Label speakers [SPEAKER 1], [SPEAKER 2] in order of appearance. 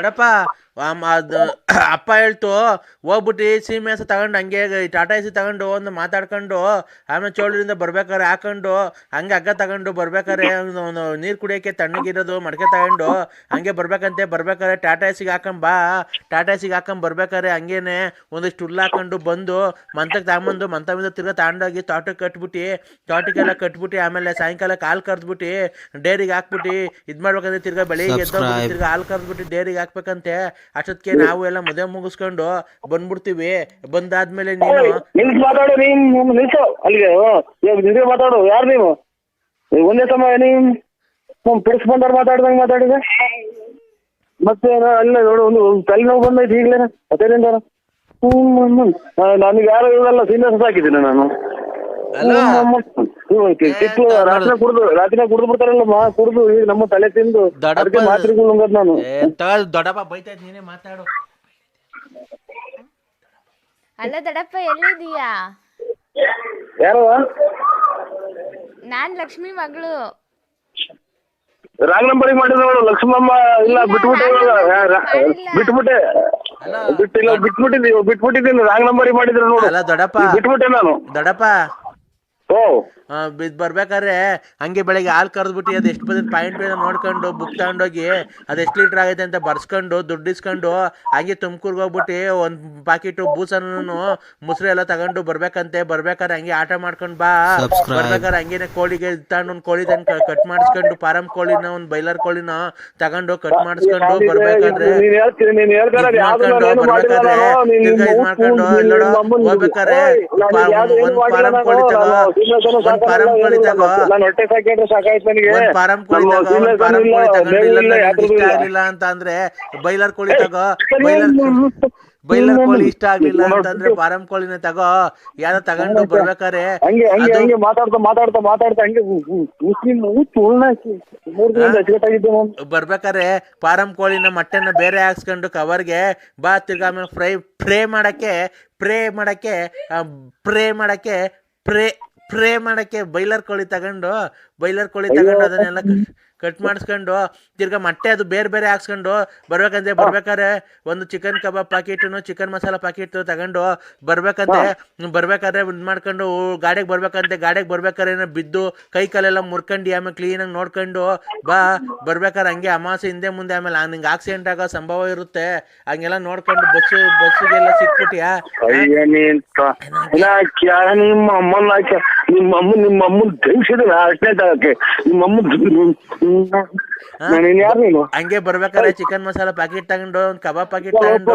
[SPEAKER 1] ದೊಡ್ಡಪ್ಪ ಆಮ್- ಅದ್ ಅಪ್ಪ ಹೇಳ್ತು ಹೋಗ್ಬಿಟ್ಟು ಸೀಮೆ ಹಸು ತಗೊಂಡು ಹಂಗೆ ಟಾಟಾ ಎಸಿ ತಗೊಂಡು ಒಂದು ಮಾತಾಡ್ಕೊಂಡು ಆಮೇಲೆ ಚೋಳರಿಂದ ಬರ್ಬೇಕಾರೆ ಹಾಕೊಂಡು ಹಂಗೆ ಹಗ್ಗ ತಗೊಂಡು ಬರ್ಬೇಕಾರೆ ನೀರು ಕುಡಿಯೋಕ್ಕೆ ತಣ್ಣಗಿರೋದು ಮಡಕೆ ತಗೊಂಡು ಹಂಗೆ ಬರ್ಬೇಕಂತೆ ಬರ್ಬೇಕಾರೆ ಟಾಟಾ ಎಸಿಗೆ ಹಾಕೊಂಡ್ ಬಾ ಟಾಟಾ ಎಸಿಗೆ ಹಾಕೊಂಡ್ ಬರ್ಬೇಕಾರೆ ಹಂಗೇನೆ ಒಂದಿಷ್ಟು ಹುಲ್ಲು ಹಾಕೊಂಡು ಬಂದು ಮಂತಕ್ಕೆ ತಗೊಂಬಂದು ಮಂತ మీద ತಿರ್ಗಾ ತಗೊಂಡೋಗಿ ತೋಟಕ್ಕೆ ಕಟ್ಬಿಟ್ಟು ತೋಟಕ್ಕೆಲ್ಲ ಕಟ್ಬಿಟ್ಟು ಆಮೇಲೆ ಸಾಯಂಕಾಲ ಹಾಲು ಕರೆದ್ಬಿಟ್ಟು ಡೇರಿಗೆ ಹಾಕ್ಬಿಟ್ಟು ಇದು ಮಾಡ್ಬೇಕಂದ್ರೆ ತಿರ್ಗ ಬೆಳಿಗ್ಗೆ ಎದ್ದು ತಿರ್ಗಾ ಹಾಲು ಕರೆದ್ಬಿಟ್ಟು ಡೇರಿಗೆ ಹಾಕ್ಬೇಕಂತೆ. ಅಷ್ಟೊತ್ತಿಗೆ ನಾವು ಎಲ್ಲ ಮದುವೆ ಮುಗಿಸ್ಕೊಂಡು ಬಂದ್ಬಿಡ್ತೀವಿ. ಬಂದಾದ್ಮೇಲೆ ನೀನು
[SPEAKER 2] ನಿಲ್ಸ್ ಮಾತಾಡು, ನೀನು ನಿಲ್ಸು. ಅಲ್ಲಿಗೆ. ಇವಾಗ ಮಾತಾಡು. ಯಾರು ನೀವು? ಒಂದೇ ಸಮಯ, ನೀನ್ ಪಿಡಿಸ್ ಬಂದವ್ರು ಮಾತಾಡ್ದಂಗೆ ಮಾತಾಡಿದೆ. ಮತ್ತೆ ಅಲ್ಲ ನೋಡು, ಒಂದು ತಲೆನೋವು ಬಂದೈತೆ ಈಗಲೇ. ಅದೇನಿಂದ ನನಗೆ ಯಾರು ಇವೆಲ್ಲ ಸೀನಿಯರ್ಸ್ ಹಾಕಿದ್ದೀನಿ ನಾನು. ರಾತ್ರಿ ಕುಡ್ದು ರಾತ್ರಿ ಕುಡ್ದು ಬಿಡ್ತಾರಲ್ಲ ಮಾ ಕುಡ್ದು ಈಗ ನಮ್ಮ ತಲೆ ತಿಂದು ಅದಕ್ಕೆ ಮಾತ್ರೆಗಳು ನುಂಗದ್ ನಾನು.
[SPEAKER 1] ಏ, ತಗೋ, ದೊಡ್ಡಪ್ಪ ಬೈತೈತೆ ನೀನೇ ಮಾತಾಡು.
[SPEAKER 3] ಅಲ್ಲ ದೊಡ್ಡಪ್ಪ ಎಲ್ಲಿದೀಯಾ
[SPEAKER 2] ಯಾರು
[SPEAKER 3] ನಾನ್ ಲಕ್ಷ್ಮಿ ಮಗಳು.
[SPEAKER 2] ರಾಂಗ್ ನಂಬರಿ ಮಾಡಿದ್ರು ನೋಡು ಲಕ್ಷ್ಮಮ್ಮ ಇಲ್ಲ ಬಿಟ್ಬಿಟ್ಟೆ ಇವಾಗ. ಬಿಟ್ಬಿಟ್ಟೆ. ಬಿಟ್ಟಿಲ್ಲ ಬಿಟ್ಬಿಟ್ಟಿದ್ದೀವಿ ಬಿಟ್ಬಿಟ್ಟಿದ್ದೀನಿ ರಾಂಗ್ ನಂಬರಿ ಮಾಡಿದ್ರು ನೋಡು.
[SPEAKER 1] ಅಲ್ಲ ದೊಡ್ಡಪ್ಪ.
[SPEAKER 2] ಬಿಟ್ಬಿಟ್ಟೆ ನಾನು.
[SPEAKER 1] ದೊಡ್ಡಪ್ಪ Bo, ಬಿದ್ ಬರ್ಬೇಕಾದ್ರೆ ಹಂಗೆ ಬೆಳಗ್ಗೆ ಹಾಲು ಕರೆದ್ಬಿಟ್ಟು ಅದು ಎಷ್ಟು ಬಂದಿದ್ದು ಪಾಯಿಂಟ್ ನೋಡ್ಕೊಂಡು ಬುಕ್ ತಗೊಂಡೋಗಿ ಅದು ಎಷ್ಟು ಲೀಟ್ರ್ ಆಗೈತೆ ಅಂತ ಬರ್ಸ್ಕೊಂಡು ದುಡ್ಡು ಇಸ್ಕೊಂಡು ಹಂಗೆ ತುಮಕೂರ್ಗೆ ಹೋಗ್ಬಿಟ್ಟು ಒಂದು ಪಾಕಿಟು ಬೂಸನ್ನು ಮೊಸರು ಎಲ್ಲ ತಗೊಂಡು ಬರ್ಬೇಕಂತೆ ಬರ್ಬೇಕಾದ್ರೆ ಹಂಗೆ ಆಟ ಮಾಡ್ಕೊಂಡು ಬಾ. ಬರ್ಬೇಕಾದ್ರೆ ಹಂಗೇನೆ ಕೋಳಿಗೆ ತಗೊಂಡು ಒಂದು ಕೋಳಿ ತಂದು ಕಟ್ ಮಾಡಿಸ್ಕೊಂಡು ಫಾರಂ ಕೋಳಿನ ಒಂದು ಬೈಲರ್ ಕೋಳಿನ ತಗೊಂಡು ಕಟ್ ಮಾಡಿಸ್ಕೊಂಡು ಬರ್ಬೇಕಾದ್ರೆ ಇದ್ ಬರ್ಬೇಕಾದ್ರೆ ಇದ್ ಮಾಡ್ಕೊಂಡು
[SPEAKER 2] ಅಮ್ಮನ್
[SPEAKER 1] ಹೋಗ್ಬೇಕಾದ್ರೆ ಒಂದು ಫಾರಂ ಕೋಳಿ ತಗೋ, ಫಾರಂ ಕೋಳಿ ತಗೋ.
[SPEAKER 2] ನಾನು ಹೊಟ್ಟೆ ಸಾಕಿದ್ರೆ ಸಾಕಾಯ್ತು ನನಗೆ
[SPEAKER 1] ಒಂದ್ ಫಾರಂ ಕೋಳಿ ತಗೋ ಒಂದ್ ಕೋಳಿ ನನಗೆ ಇಷ್ಟ. ಆಗ್ಲಿಲ್ಲ ಅಂತ ಅಂದ್ರೆ ಬೈಲರ್ ಕೋಳಿ ತಗೋ ಬೈಲರ್ ಬೈಲರ್ ಕೋಳಿ ಇಷ್ಟ ಆಗ್ಲಿಲ್ಲ. ಅಂತಂದ್ರೆ ಫಾರಂ ಕೋಳಿನ ತಗೋ ಯಾರ ತಗೊಂಡು ಬರ್ಬೇಕಾರೆ
[SPEAKER 2] ಹಂಗೆ ಹಂಗೆ ಹಂಗೆ ಮಾತಾಡ್ತಾ ಮಾತಾಡ್ತಾ ಮಾತಾಡ್ತಾ ಹಂಗೆ
[SPEAKER 1] ಬರ್ಬೇಕಾರೆ ಫಾರಂ ಕೋಳಿನ ಮೊಟ್ಟೆನ ಬೇರೆ ಹಾಕ್ಸ್ಕೊಂಡು ಕವರ್ಗೆ ಬಾ ತಿರ್ಗ ಆಮೇಲೆ ಫ್ರೈ ಫ್ರೈ ಮಾಡಕ್ಕೆ ಪ್ರೇ ಮಾಡಕ್ಕೆ ಪ್ರೇ ಮಾಡಕ್ಕೆ ಪ್ರೇ ಪ್ರೇ ಮಾಡಕ್ಕೆ ಬೈಲರ್ ಕೋಳಿ ತಗೊಂಡು ಬೈಲರ್ ಕೋಳಿ ತಗೊಂಡು ಅದನ್ನೆಲ್ಲ ಕಟ್ ಮಾಡಿಸ್ಕೊಂಡು ತಿರ್ಗಾ ಮತ್ತೆ ಅದು ಬೇರೆ ಬೇರೆ ಹಾಕ್ಸ್ಕೊಂಡು ಬರ್ಬೇಕಂದ್ರೆ ಬರ್ಬೇಕಾರೆ ಒಂದು chicken kebab packet chicken masala packet ತಗೊಂಡು ಬರ್ಬೇಕಂತೆ ಬರ್ಬೇಕಾದ್ರೆ ಇದು ಮಾಡ್ಕೊಂಡು ಗಾಡಿಗೆ ಬರ್ಬೇಕಂತೆ ಗಾಡಿಗೆ ಬರ್ಬೇಕಾದ್ರೆ ಏನೋ ಬಿದ್ದು ಕೈ ಕಾಲೆಲ್ಲ ಮುರ್ಕೊಂಡು ಆಮೇಲೆ ಕ್ಲೀನಾಗಿ ನೋಡ್ಕೊಂಡು ಬಾ ಬರ್ಬೇಕಾದ್ರೆ ಹಂಗೆ ಅಮಾಸೆ ಹಿಂದೆ ಮುಂದೆ ಆಮೇಲೆ ನಿಂಗೆ ಆಕ್ಸಿಡೆಂಟ್ ಆಗೋ ಸಂಭವ ಇರುತ್ತೆ. ಹಂಗೆಲ್ಲ ನೋಡ್ಕೊಂಡು ಬಸ್ಸು ಬಸ್ಸಿಗೆಲ್ಲ
[SPEAKER 2] ನಿಮ್ಮ ಹಾಕಿ ನಿಮ್ಮ ಅಮ್ಮ ನಿಮ್ಮ ಅಮ್ಮನ್ ತೆಗ್ಸಿದ್ರೆ ಅಷ್ಟೇ ತಗಕ್ಕೆ ನಿಮ್ಮ ಅಮ್ಮನ ನಾನು ಯಾರು ನೀನು?
[SPEAKER 1] ಹಂಗೆ ಬರ್ಬೇಕಾದ್ರೆ ಚಿಕನ್ ಮಸಾಲಾ ಪ್ಯಾಕೆಟ್ ತಗೊಂಡು ಒಂದು ಕಬಾಬ್ ಪ್ಯಾಕೆಟ್ ತಗೊಂಡು.